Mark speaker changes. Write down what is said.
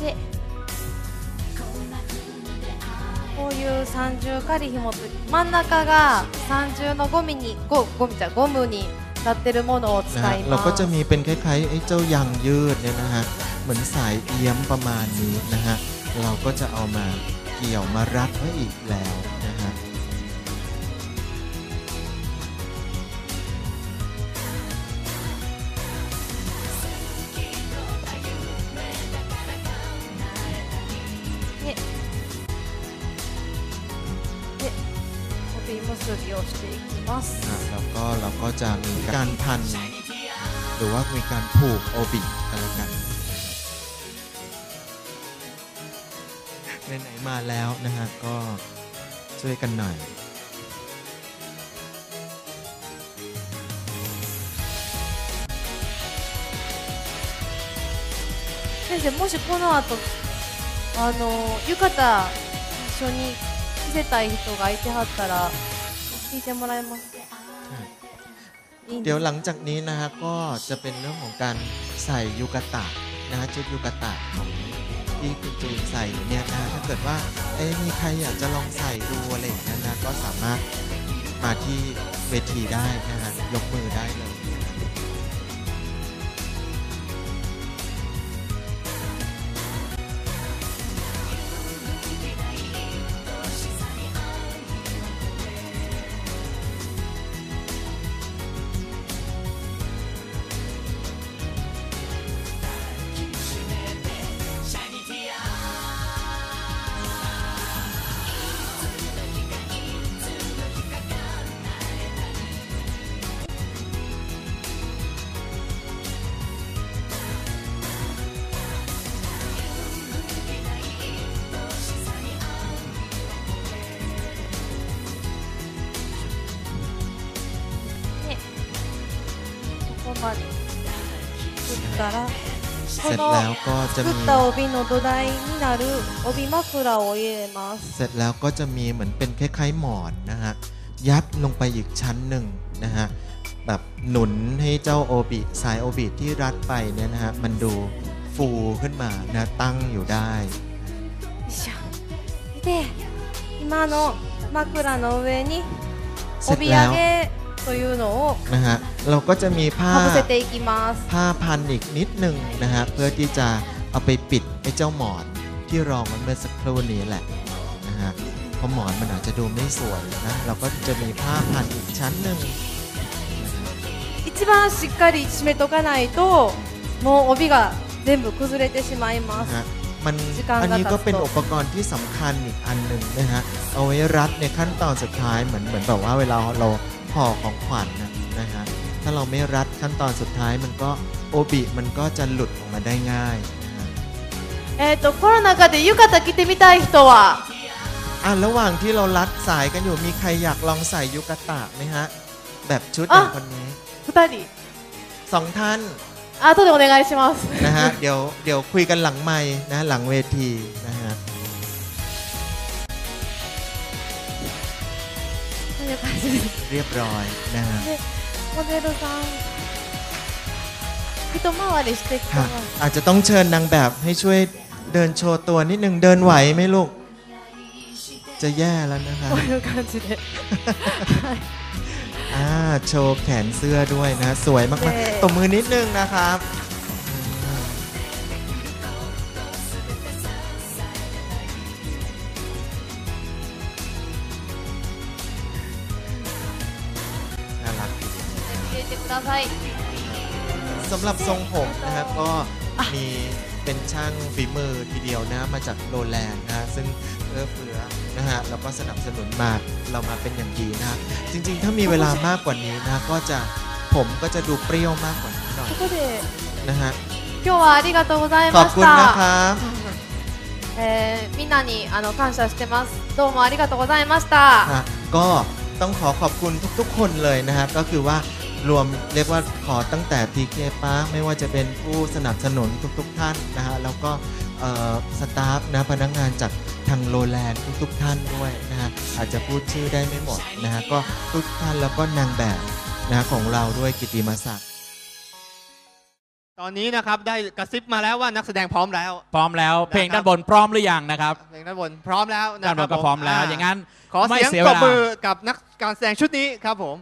Speaker 1: でこういう三重仮紐と真ん中が三重のゴミにゴゴミじゃゴムになってるものを使
Speaker 2: นะฮะ
Speaker 1: い
Speaker 2: เรา
Speaker 1: ま
Speaker 2: ก็จะ
Speaker 1: す
Speaker 2: มีเป็นคล้ายๆไอ้เจ้ายางยืดเนี่ยนะฮะเหมือนสายเอี้ยมประมาณนี้นะฮะเราก็จะเอามาเกี่ยวมารัดไว้อีกแล้ว
Speaker 1: 帯結びをしていきます
Speaker 2: นะแล้วก็เราก็จะมีการพัน หรือว่ามีการผูกโอบิกันแล้วกันไหนๆมาแล้วนะฮะก็ช่วยกันหน่อย
Speaker 1: 先生もしこの後あの浴衣一緒に着せたい人がいてはったら 聞いてもらえますかいいんで
Speaker 2: เดี๋ยว
Speaker 1: す
Speaker 2: หลังจากนี้นะฮะก็จะเป็นเรื่องของการใส่ยูกะตะนะฮะชุดยูกะตะของที่คุณจูนใส่อยู่เนี่ยนะฮะถ้าเกิดว่าเอ๊ะมีใครอยากจะลองใส่ดูอะไรอย่างเงี้ยนะก็สามารถมาที่เวทีได้นะฮะยกมือได้เลย
Speaker 1: ここまで作ったら
Speaker 2: เสร็จแล้วก็จะ
Speaker 1: 作
Speaker 2: มี
Speaker 1: った帯の土台になる帯枕を入れます
Speaker 2: เสร็จแล้วก็จะมีเหมือนเป็นคล้ายๆหมอนนะฮะยัดลงไปอีกชั้นหนึ่งนะฮะแบบหนุนให้เจ้าโอบิสายโอบิที่รัดไปเนี่ยนะฮะมันดูฟูขึ้นมานะตั้งอยู่ได้
Speaker 1: よいしょで今の枕の上に
Speaker 2: เสร็จ
Speaker 1: 帯
Speaker 2: แล้
Speaker 1: 揚
Speaker 2: ว
Speaker 1: げというのを
Speaker 2: นะฮะเราก็จะมีผ้า
Speaker 1: かぶせていきます
Speaker 2: ผ้าพันอีกนิดหนึ่งนะฮะเพื่อที่จะเอาไปปิดไอ้เจ้าหมอนที่รองมันเมื่อสักครู่นี้แหละนะฮะเพราะหมอนมันอาจจะดูไม่สวยนะเราก็จะมีผ้าพันอีกชั้นหนึ่ง
Speaker 1: 一番しっかり締めとかないともう帯が全部崩れてしまいま
Speaker 2: นะ
Speaker 1: す
Speaker 2: ฮะมัน
Speaker 1: 時間が
Speaker 2: อันนี้ก็
Speaker 1: 経つと
Speaker 2: เป็นอุปกรณ์ที่สำคัญอีกอันหนึ่งนะฮะเอาไว้รัดในขั้นตอนสุดท้ายเหมือนเหมือนแบบว่าเวลาเรา ห่อของขวัญนะนะฮะถ้าเราไม่รัดขั้นตอนสุดท้ายมันก็โอบิมันก็จะหลุดออกมาได้ง่ายนะฮะ
Speaker 1: えっ、とコロナ禍で浴衣着てみたい人は
Speaker 2: อ่ะระหว่างที่เรารัดสายกันอยู่มีใครอยากลองใส่ยุกะตะไหมฮะ แบบชุดอย่างคนนี้
Speaker 1: 2人
Speaker 2: สองท่าน
Speaker 1: 後でお願いします
Speaker 2: นะฮะ เดี๋ยวเดี๋ยวคุยกันหลังไม้นะหลังเวทีนะฮะ
Speaker 1: こういう感じです
Speaker 2: เรียบร้อยนะฮะ
Speaker 1: โมเดลดซังพี่ตัวมา
Speaker 2: อะ
Speaker 1: ไรสเต็กค่ะ
Speaker 2: อาจจะต้องเชิญนางแบบให้ช่วยเดินโชว์ตัวนิดนึงเดินไหวไหมลูก จะแย่แล้วนะคะ
Speaker 1: เด็ก
Speaker 2: อ่าโชว์แขนเสื้อด้วยนะ สวยมากๆตบมือนิดนึงนะครับ
Speaker 1: てください
Speaker 2: สำหรับทรงผมนะครับก็มีเป็นช่างฝีมือทีเดียวนะมาจากโรแลนด์นะซึ่งเอื้อเฟื้อนะฮะเราก็สนับสนุนมาเรามาเป็นอย่างดีนะฮะจริงๆ ถ้ามีเวลามากกว่านี้นะก็จะผมก็จะดูเปรี้ยวมากกว่านี้หน่อยนะฮะ
Speaker 1: 今日はありがとうござい
Speaker 2: ขอบคุณนะครับ
Speaker 1: えーみんなにあの感謝してますどうもありがとうございました
Speaker 2: ก็ต้องขอขอบคุณทุกๆ คนเลยนะครับก็คือว่า รวมเรียกว่าขอตั้งแต่ TK Park ไม่ว่าจะเป็นผู้สนับสนุนทุกๆท่านนะฮะแล้วก็เอ่อสตาฟนะพนักงานจากทางโรแลนด์ทุกๆท่านด้วยนะฮะอาจจะพูดชื่อได้ไม่หมดนะฮะก็ทุกท่านแล้วก็นางแบบนะของเราด้วยกิติมศักดิ์
Speaker 3: ตอนนี้นะครับได้กระซิบมาแล้วว่านักแสดงพร้อมแล้ว
Speaker 4: พร้อมแล้ว เพลงด้านบนพร้อมหรือยังนะครับ
Speaker 3: เพลงด้านบนพร้อมแล้วนะ
Speaker 4: ด้าน
Speaker 3: ครับ
Speaker 4: นก็พร้อมแล้ว
Speaker 3: ผ
Speaker 4: อย่างนั้น
Speaker 3: ขอ
Speaker 4: ไม่
Speaker 3: เสียง
Speaker 4: เสีย
Speaker 3: ป
Speaker 4: เว
Speaker 3: รบ
Speaker 4: ลา
Speaker 3: มือกับนักการแสดงชุดนี้ครับผม